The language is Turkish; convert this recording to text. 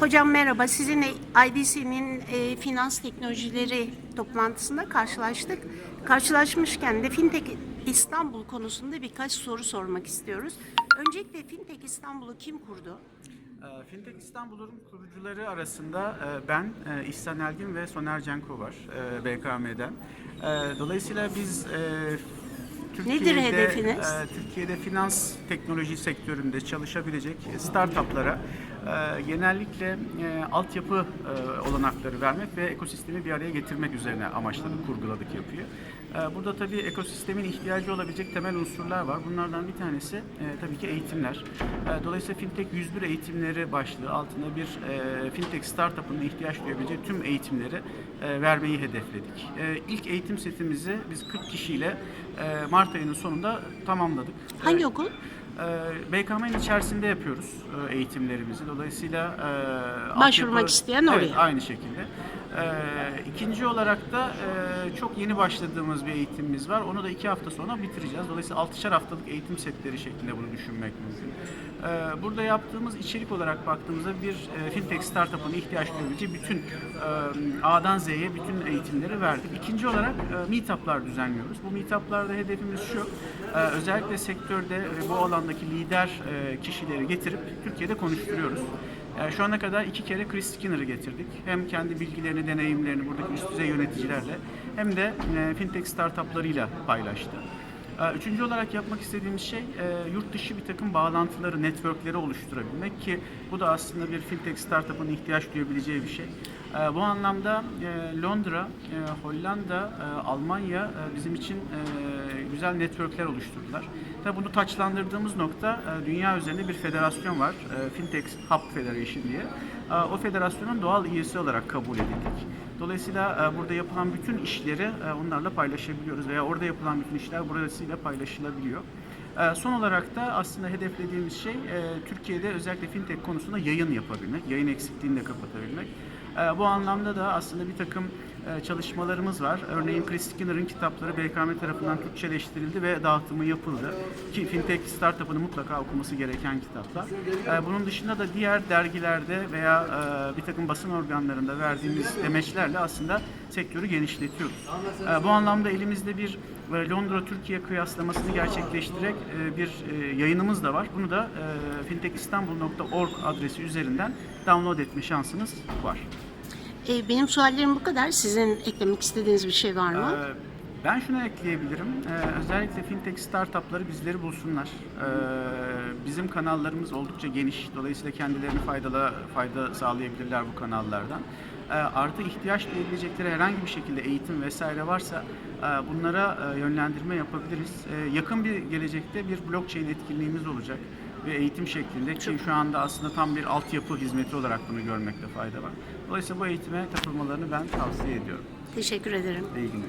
Hocam merhaba. Sizinle IDC'nin e, finans teknolojileri toplantısında karşılaştık. Karşılaşmışken de Fintech İstanbul konusunda birkaç soru sormak istiyoruz. Öncelikle Fintech İstanbul'u kim kurdu? Ee, Fintech İstanbul'un kurucuları arasında e, ben, e, İhsan Elgin ve Soner Cenko var e, BKM'den. Dolayısıyla biz Türkiye'de, hedefiniz? e, Türkiye'de finans teknoloji sektöründe çalışabilecek startuplara e, genellikle e, altyapı e, olanakları vermek ve ekosistemi bir araya getirmek üzerine amaçladık, kurguladık yapıyı. E, Burada tabii ekosistemin ihtiyacı olabilecek temel unsurlar var. Bunlardan bir tanesi e, tabii ki eğitimler. E, Dolayısıyla Fintech 101 eğitimleri başlığı altında bir e, Fintech startup'ın ihtiyaç duyabileceği tüm eğitimleri e, vermeyi hedefledik. E, İlk eğitim setimizi biz 40 kişiyle e, Mart ayının sonunda tamamladık. Hangi okul? E, BKM'nin içerisinde yapıyoruz e, eğitimlerimizi. Dolayısıyla e, Başvurmak altyapı- isteyen Evet, oraya. aynı şekilde. E, ikinci olarak da e, çok yeni başladığımız bir eğitimimiz var. Onu da iki hafta sonra bitireceğiz. Dolayısıyla altışar haftalık eğitim setleri şeklinde bunu düşünmek mümkün. E, burada yaptığımız içerik olarak baktığımızda bir fintech startup'ın ihtiyaç duyabileceği bütün A'dan Z'ye bütün eğitimleri verdik. İkinci olarak meetup'lar düzenliyoruz. Bu meetup'larda hedefimiz şu. özellikle sektörde bu alandaki lider e, kişileri getirip Türkiye'de konuşturuyoruz. E, şu ana kadar iki kere Chris Skinner'ı getirdik. Hem kendi bilgilerini, deneyimlerini buradaki üst düzey yöneticilerle hem de e, fintech startuplarıyla paylaştı. E, Üçüncü olarak yapmak istediğimiz şey yurt dışı bir takım bağlantıları, networkleri oluşturabilmek ki bu da aslında bir fintech startup'ın ihtiyaç duyabileceği bir şey. Bu anlamda Londra, Hollanda, Almanya bizim için güzel networkler oluşturdular. Tabii bunu taçlandırdığımız nokta e, dünya üzerinde bir federasyon var. e, Fintech Hub Federation diye. E, O federasyonun doğal üyesi olarak kabul edildik. Dolayısıyla burada yapılan bütün işleri onlarla paylaşabiliyoruz veya orada yapılan bütün işler burasıyla paylaşılabiliyor. Son olarak da aslında hedeflediğimiz şey Türkiye'de özellikle fintech konusunda yayın yapabilmek, yayın eksikliğini de kapatabilmek. E, Bu anlamda da aslında bir takım e, çalışmalarımız var. Örneğin Chris Skinner'ın kitapları BKM tarafından Türkçeleştirildi ve dağıtımı yapıldı. Ki fintech startup'ını mutlaka okuması gereken kitaplar. E, Bunun dışında da diğer dergilerde veya e, bir takım basın organlarında verdiğimiz demeçlerle aslında sektörü genişletiyoruz. E, Bu anlamda elimizde bir e, Londra-Türkiye kıyaslamasını gerçekleştirerek bir yayınımız da var. Bunu da fintechistanbul.org adresi üzerinden download etme şansınız var. E, benim suallerim bu kadar. Sizin eklemek istediğiniz bir şey var mı? Ee, Ben şunu ekleyebilirim. Ee, özellikle fintech startupları bizleri bulsunlar. Ee, bizim kanallarımız oldukça geniş. Dolayısıyla kendilerini faydalı fayda sağlayabilirler bu kanallardan. Ee, artı ihtiyaç duyabilecekleri herhangi bir şekilde eğitim vesaire varsa e, bunlara e, yönlendirme yapabiliriz. Ee, yakın bir gelecekte bir blockchain etkinliğimiz olacak ve eğitim şeklinde ki şu anda aslında tam bir altyapı hizmeti olarak bunu görmekte fayda var. Dolayısıyla bu eğitime katılmalarını ben tavsiye ediyorum. Teşekkür ederim. İyi günler.